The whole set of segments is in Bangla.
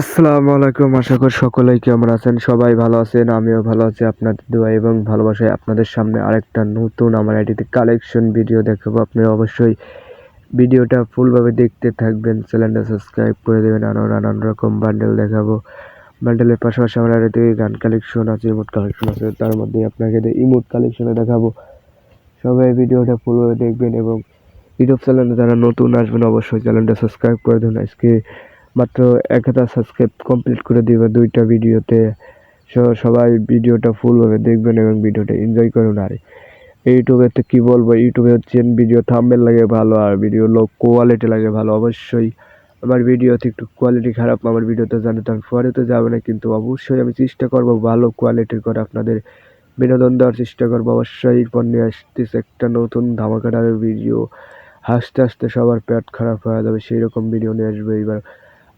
আসসালামু আলাইকুম, আশা করি সকলেই কেমন আছেন? সবাই ভালো আছেন, আমিও ভালো আছি আপনাদের দোয়া এবং ভালোবাসায় আপনাদের সামনে আরেকটা নতুন আমার আইডিতে কালেকশন ভিডিও দেখাবো। আপনারা অবশ্যই ভিডিওটা ফুলভাবে দেখতে থাকবেন চ্যানেলটা সাবস্ক্রাইব করে দেবেন, আরও নানান রকম বান্ডেল দেখাবো। বান্ডেলের পাশাপাশি আমার আইডিতে গান কালেকশন আছে ইমোট কালেকশন আছে, তার মধ্যে আপনাকে ইমোট কালেকশনে দেখাবো। সবাই ভিডিওটা ফুলভাবে দেখবেন এবং ইউটিউব চ্যানেলে যারা নতুন আসবেন, অবশ্যই চ্যানেলটা সাবস্ক্রাইব করে দেবেন। আজকে মাত্র এক হাজার সাবস্ক্রাইব কমপ্লিট করে দিবে দুইটা ভিডিওতে। সবাই ভিডিওটা ফুলভাবে দেখবেন এবং ভিডিওটা এনজয় করুন। আর ইউটিউবে তো কী বলব ইউটিউবে হচ্ছে ভিডিও থাম্বেল লাগে ভালো আর ভিডিও লো কোয়ালিটি লাগে ভালো অবশ্যই। আমার ভিডিওতে একটু কোয়ালিটি খারাপ, আমার ভিডিওতে জানে তো আমি পরে তো যাবে না, কিন্তু অবশ্যই আমি চেষ্টা করব ভালো কোয়ালিটির করে আপনাদের বিনোদন দেওয়ার চেষ্টা করব। অবশ্যই এরপর নিয়ে আসতেছে একটা নতুন ধামাকাটার ভিডিও হাসতে হাসতে সবার পেট খারাপ হয়ে যাবে সেই রকম ভিডিও নিয়ে আসবে এইবার।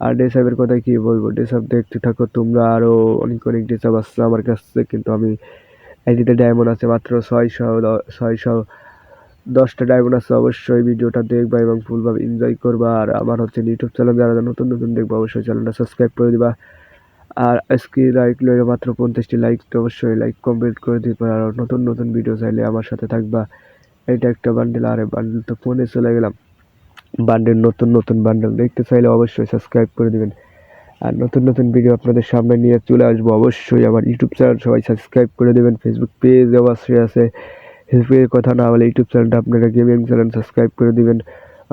আর ডেসাবের কথা কি বলব? ডেসাব দেখতে থাকো, তোমরা আরও অনেক অনেক ডেসাব আসছে আমার কাছে, কিন্তু আমি আইডিতে ডায়মন্ড আছে মাত্র ছয়শো ছয়শো দশটা ডায়মন্ড আছে, অবশ্যই ভিডিওটা দেখবা এবং ফুলভাবে এনজয় করবা। আর আমার হচ্ছে ইউটিউব চ্যানেল যারা নতুন নতুন দেখবা, অবশ্যই চ্যানেলটা সাবস্ক্রাইব করে দিবা। আর আজকে লাইক লইলে মাত্র পঞ্চাশটি লাইক তো অবশ্যই লাইক কমপ্লিট করে দিবা। আর নতুন নতুন ভিডিও চাইলে আমার সাথে থাকবা। এটা একটা বান্ডেল আর বান্ডেল তো ফোনে চলে গেলাম। বান্ডেল, নতুন নতুন বান্ডেল। দেখতে চাইলে অবশ্যই সাবস্ক্রাইব করে দিবেন। আর নতুন নতুন ভিডিও আপনাদের সামনে নিয়ে চলে আসব। অবশ্যই আমার ইউটিউব চ্যানেল সবাই সাবস্ক্রাইব করে দেবেন। ফেসবুক পেজ অবশ্যই আছে ফেসবুকের কথা না বলে ইউটিউব চ্যানেলটা আপনারা গেমিং চ্যানেল সাবস্ক্রাইব করে দিবেন।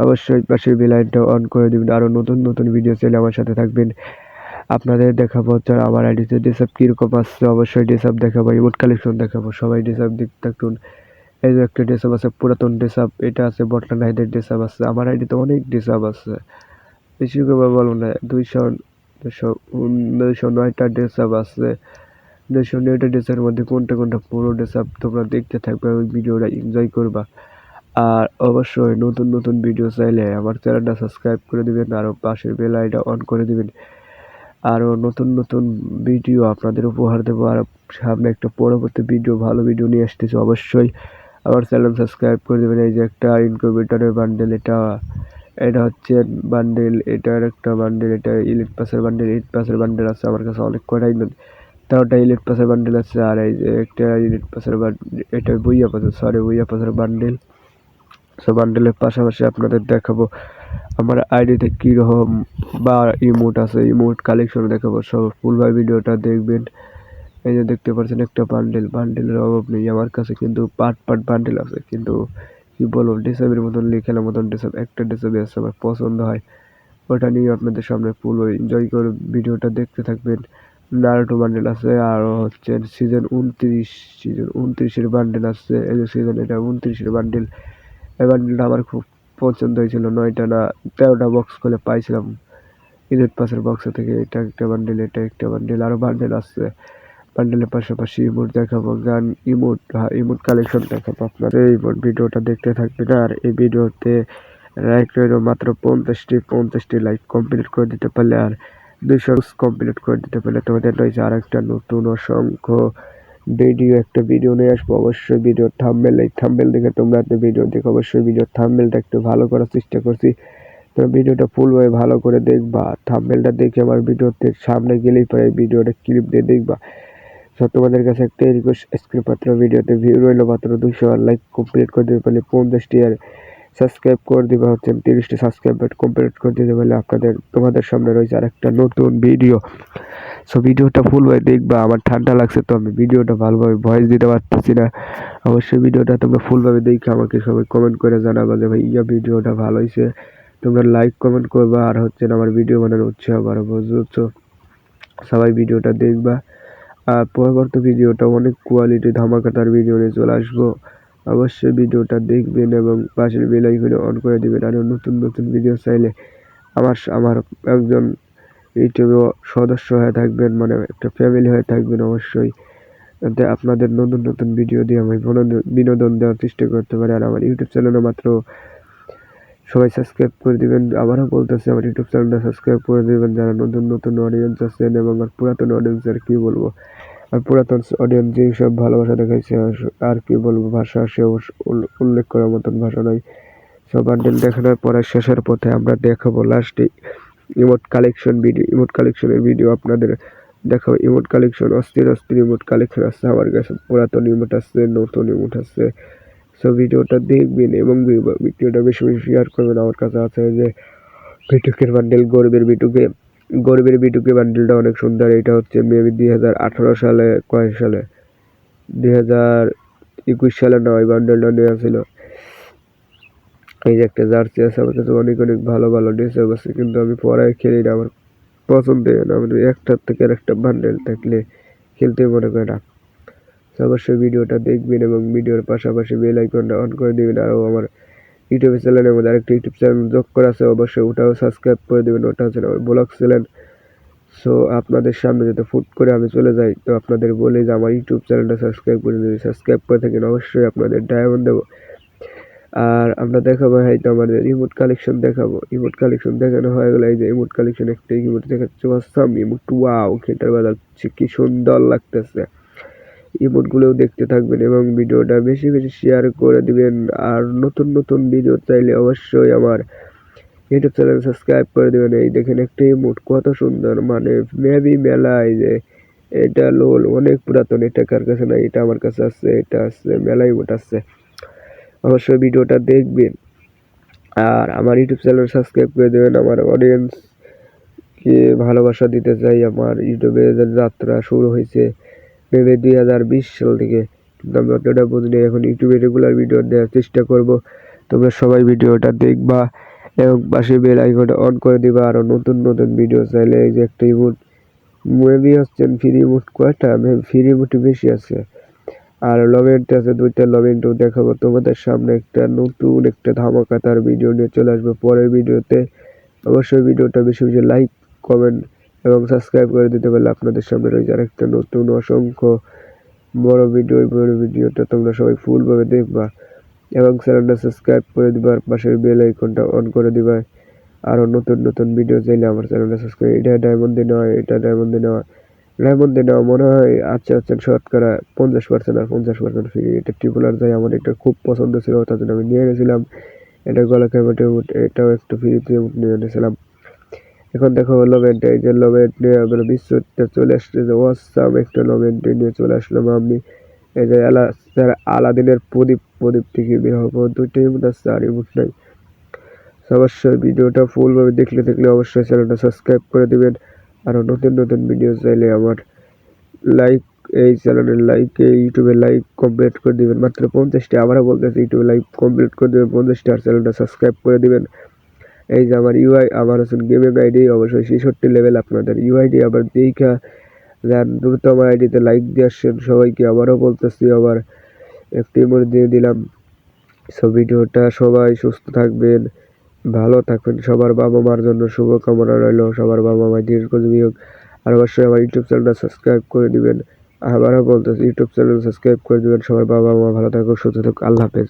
অবশ্যই পাশের বেলাইনটা অন করে দিবেন। আরও নতুন নতুন ভিডিও চাইলে আমার সাথে থাকবেন। আপনাদের দেখাবো হচ্ছে আমার আইডিতে ডেসাপ কীরকম আসছে অবশ্যই ডেসাপ দেখাবো ইমোট কালেকশন দেখাবো। সবাই ডেসাপ দেখতে থাকুন। এই যে একটা ড্রেসআপ আছে, পুরাতন ড্রেসআপ এটা আছে বটলান হাইদের ড্রেসআপ আছে, আমার আইডিতে অনেক ড্রেসআপ আছে। বেশি করে বলব না, দুইশো দুশো দুইশো নয়টা ড্রেসআপ আছে। দুইশো নয়টা ড্রেসের মধ্যে কোনটা কোনটা পুরো ড্রেসআপ তোমরা দেখতে থাকবে, ওই ভিডিওটা এনজয় করবা। আর অবশ্যই নতুন নতুন ভিডিও চাইলে আমার চ্যানেলটা সাবস্ক্রাইব করে দিবেন আরও পাশের বেল আইটা অন করে দিবেন। আরও নতুন নতুন ভিডিও আপনাদের উপহার দেবো, আর সামনে একটা পরবর্তী ভিডিও ভালো ভিডিও নিয়ে আসতেছি, অবশ্যই। আমার চ্যানেল সাবস্ক্রাইব করে দেবেন। এই যে একটা ইনকিউবেটরের বান্ডেল এটা এটা হচ্ছে বান্ডেল এটার একটা বান্ডেল এটা ইলেট পাসের বান্ডেল ইলেট পাসের বান্ডেল আছে আমার কাছে অনেক কটাই তেরোটা ইলেট পাসের বান্ডেল আছে, আর এই যে একটা ইলেট পাসের এটা বইয়া পাসের সরি বইয়া পাসের বান্ডেল সো বান্ডেলের পাশাপাশি আপনাদের দেখাবো, আমার আইডিতে কীরকম বা ইমোট আছে। ইমোট কালেকশন দেখাবো। সব ফুলভাবে ভিডিওটা দেখবেন। এই যে দেখতে পাচ্ছেন, একটা বান্ডিল বান্ডেলের অভাব নেই। আমার কাছে কিন্তু পার্ট পার্ট বান্ডিল আছে, কিন্তু কি বলব ডেসাবের মতন লেখানোর মতন ডেসাব একটা ডেসাবে আছে, আমার পছন্দ হয়। ওটা নিয়ে আপনাদের সামনে ফুল এনজয় করে ভিডিওটা দেখতে থাকবেন। নারুটো বান্ডেল আছে, আর হচ্ছে সিজন উনত্রিশ সিজন উনত্রিশের বান্ডেল আছে। এই যে সিজন এটা উনত্রিশের বান্ডেল এই বান্ডেলটা আমার খুব পছন্দ হয়েছিল, নয়টা না, তেরোটা বক্স করে পাইছিলাম। ইলেট পাসের বক্স থেকে এটা একটা বান্ডেল এটা একটা বান্ডেল আরও বান্ডেল আসছে বান্ডেলের পাশাপাশি ইমোট দেখাবো গান, ইমোট ইমোট কালেকশন দেখাবো আপনারা এই ভিডিওটা দেখতে থাকবেন আর এই ভিডিওতে লাইক রইল মাত্র পঞ্চাশটি পঞ্চাশটি লাইক কমপ্লিট করে দিতে পারলে আর দুইশো কমপ্লিট করে দিতে পারলে তোমাদের রয়েছে আর একটা নতুন অসংখ্য ভিডিও একটা ভিডিও নিয়ে আসব, অবশ্যই ভিডিও থাম্বেল এই থাম্বেল দেখে তোমরা একটা ভিডিও দেখো অবশ্যই ভিডিও থাম্বেলটা একটু ভালো করার চেষ্টা করছি। তোমরা ভিডিওটা ফুলভাবে ভালো করে দেখবা থাম্বেলটা দেখে আমার ভিডিওতে সামনে গেলেই পরে ভিডিওটা ক্লিপ দিয়ে দেখবা। সো তোমাদের কাছে একটা রিকোয়েস্ট স্ক্রিন পাত্র ভিডিওতে ভিউ রইল মাত্র দুশো আর লাইক কমপ্লিট করে দিতে পারলে পঞ্চাশটি আর সাবস্ক্রাইব করে দিবা হচ্ছে তিরিশটি সাবস্ক্রাইব কমপ্লিট করে দিতে পারলে আপনাদের, তোমাদের সামনে রয়েছে আর একটা নতুন ভিডিও সো ভিডিওটা ফুলভাবে দেখবা, আমার ঠান্ডা লাগছে তো আমি ভিডিওটা ভালোভাবে ভয়েস দিতে পারতেছি না। অবশ্যই ভিডিওটা তোমরা ফুলভাবে দেখে আমাকে সবাই কমেন্ট করে জানাবা যে ভাই, ইয়া ভিডিওটা ভালো হয়েছে তোমরা লাইক কমেন্ট করবা আর হচ্ছে আমার ভিডিও বানানোর উৎসাহ বাড়ো বুঝছ? সবাই ভিডিওটা দেখবা। পরবর্তী ভিডিওটা অনেক কোয়ালিটি ধামাকাতার ভিডিও নিয়ে চলে আসব। অবশ্যই ভিডিওটা দেখবেন এবং পাশের বেল আইকনে অন করে দিবেন। আরও নতুন নতুন ভিডিও চাইলে আমার আমার একজন ইউটিউবে সদস্য হয়ে থাকবেন মানে একটা ফ্যামিলি হয়ে থাকবেন অবশ্যই। যাতে আপনাদের নতুন নতুন ভিডিও দিয়ে আমি বিনোদন দেওয়ার চেষ্টা করতে পারি। আর আমার ইউটিউব চ্যানেলে মাত্র সবাই সাবস্ক্রাইব করে দিবেন। আবারও বলতেছি, আমার ইউটিউব চ্যানেলটা সাবস্ক্রাইব করে দিবেন। যারা নতুন নতুন অডিয়েন্স আছেন এবং আর পুরাতন অডিয়েন্সের কী বলব? আর পুরাতন অডিয়েন্স যেই সব ভালোবাসা দেখাইছে, আর কি বলব? ভাষা সে উল্লেখ করার মতন ভাষা নয় সব বান্ডেল দেখানোর পরে, শেষের পথে আমরা দেখাবো লাস্টে ইমোট কালেকশন ভিডিও ইমোট কালেকশনের ভিডিও আপনাদের দেখাবো। ইমোট কালেকশন অস্থির অস্থির ইমোট কালেকশন আছে আমার কাছে। পুরাতন ইমোট আছে, নতুন ইমোট আছে। সো ভিডিওটা দেখবেন এবং ভিডিওটা বেশি বেশি শেয়ার করবেন। আমার কাছে আছে যে বিটুকের বান্ডেল গরিবের বিটুকে গরিবের বিটুকে বান্ডেলটা অনেক সুন্দর। এটা হচ্ছে মেবি দুই হাজার আঠারো সালে, কয় সালে? দুই হাজার একুশ সালে বান্ডেলটা নেওয়া ছিল। এই যে একটা জার্সি আছে, আমার কাছে অনেক অনেক ভালো ভালো ড্রেস আছে, কিন্তু আমি পরে খেলি না। আমার পছন্দ না। আমার একটার থেকে আর একটা বান্ডেল থাকলে খেলতে মনে করে না। অবশ্যই ভিডিওটা দেখবেন এবং ভিডিওর পাশাপাশি বেল আইকনটা অন করে দেবেন। আরও আমার ইউটিউব চ্যানেলের মধ্যে আরেকটা ইউটিউব চ্যানেল যোগ করা আছে, অবশ্যই ওটাও সাবস্ক্রাইব করে দেবেন। ওটা হচ্ছে আমার ব্লগ চ্যানেল সো আপনাদের সামনে যাতে ফুট করে আমি চলে যাই, তো আপনাদের বলে যে আমার ইউটিউব চ্যানেলটা সাবস্ক্রাইব করে দেবেন। সাবস্ক্রাইব করে থাকেন, অবশ্যই আপনাদের ডায়মন্ড দেবো। আর আমরা দেখাবো হয়তো আমাদের রিমোট কালেকশন দেখাবো। রিমোট কালেকশন দেখানো হয়ে গেলে এই যে রিমোট কালেকশন একটা রিমোট দেখাচ্ছে। অসাম রিমোট ওয়াও খেটার বাজাচ্ছে কি সুন্দর লাগতেছে। ইমোটগুলোও দেখতে থাকবেন এবং ভিডিওটা বেশি বেশি শেয়ার করে দিবেন। আর নতুন নতুন ভিডিও চাইলে অবশ্যই আমার ইউটিউব চ্যানেল সাবস্ক্রাইব করে দেবেন। এই দেখেন একটা ইমোট, কত সুন্দর। মানে মেবি মেলায় যে এটা লোল অনেক পুরাতন, এটা কার কাছে না এটা আমার কাছে আছে, এটা আছে, মেলা ইমোট আছে। অবশ্যই ভিডিওটা দেখবেন। আর আমার ইউটিউব চ্যানেল সাবস্ক্রাইব করে দেবেন। আমার অডিয়েন্সকে ভালোবাসা দিতে চাই। আমার ইউটিউবে যাত্রা শুরু হয়েছে। ভেবে দুই হাজার বিশ সাল থেকে। কিন্তু আমি অতটা বুঝিনি এখন ইউটিউবে রেগুলার ভিডিও দেওয়ার চেষ্টা করব। তোমরা সবাই ভিডিওটা দেখবা এবং পাশে বেল আইকনটা অন করে দিবা। আরও নতুন নতুন ভিডিও চাইলে এই যে একটা ইমোট মেবি হচ্ছেন ফ্রি ইমোট কয়টা ফ্রি ইমোটই বেশি আছে। আর লমেন্ট আছে দুইটা। লমেন্টও দেখাবো তোমাদের সামনে একটা নতুন একটা ধামাকাতার ভিডিও নিয়ে চলে আসবে পরের ভিডিওতে অবশ্যই ভিডিওটা বেশি বেশি লাইক কমেন্ট এবং সাবস্ক্রাইব করে দিতে পারলে আপনাদের সামনে রয়েছে আরেকটা নতুন অসংখ্য বড় ভিডিও বড় ভিডিওটা তোমরা সবাই ফুলভাবে দেখবা এবং চ্যানেলটা সাবস্ক্রাইব করে দিবা আর পাশের বেল আইকনটা অন করে দিবা। আরও নতুন নতুন ভিডিও চাইলে আমার চ্যানেলটা সাবস্ক্রাইব এটা ডায়মন্ডে নেওয়া এটা ডায়মন্ডে নেওয়া ডায়মন্ডে নেওয়া মনে হয় আচ্ছা আচ্ছা শতকরা পঞ্চাশ পার্সেন্ট আর পঞ্চাশ পার্সেন্ট ফ্রি এটা ট্রিপুলার যাই আমার এটা খুব পছন্দ ছিল, তার জন্য আমি নিয়ে গেছিলাম এটা গলা ক্যামেটে এটাও একটু ফ্রিতে নিয়ে নিয়েছিলাম এখন দেখো লোভেন্ট এই যে লোভেন্ট নিয়ে আমরা বিশ্বটা চলে আসছে, যে ওয়াসাম একটা লোভেন্ট নিয়ে চলে আসলাম আমি এই যে আলা আলাদিনের প্রদীপ প্রদীপ থেকে বের হব, দুইটাই মনে আসছে আর ইমুট নাই। অবশ্যই ভিডিওটা ফুলভাবে দেখলে দেখলে অবশ্যই চ্যানেলটা সাবস্ক্রাইব করে দেবেন। আরও নতুন নতুন ভিডিও চাইলে আমার লাইক এই চ্যানেলের লাইক এই ইউটিউবে লাইক কমপ্লিট করে দেবেন। মাত্র পঞ্চাশটি, আবারও বলতেছি ইউটিউবে লাইক কমপ্লিট করে দেবেন, পঞ্চাশটি আর চ্যানেলটা সাবস্ক্রাইব করে দেবেন। এই যে আমার ইউআই আমার হচ্ছে গেমিং আইডি অবশ্যই ছেষট্টি লেভেল আপনাদের ইউআইডি আবার দেখা যান, দ্রুত আমার আইডিতে লাইক দিয়ে আসছেন সবাইকে আবারও বলতেছি, আবার একটি মনে দিয়ে দিলাম। সো ভিডিওটা সবাই সুস্থ থাকবেন, ভালো থাকবেন। সবার বাবা মার জন্য শুভকামনা রইল। সবার বাবা মা দীর্ঘজীবী হোক। আর অবশ্যই আমার ইউটিউব চ্যানেলটা সাবস্ক্রাইব করে দিবেন। আবারও বলতেছি ইউটিউব চ্যানেল সাবস্ক্রাইব করে দিবেন। সবার বাবা মা ভালো থাকুক, সুস্থ থাকুক। আল্লাহ হাফেজ।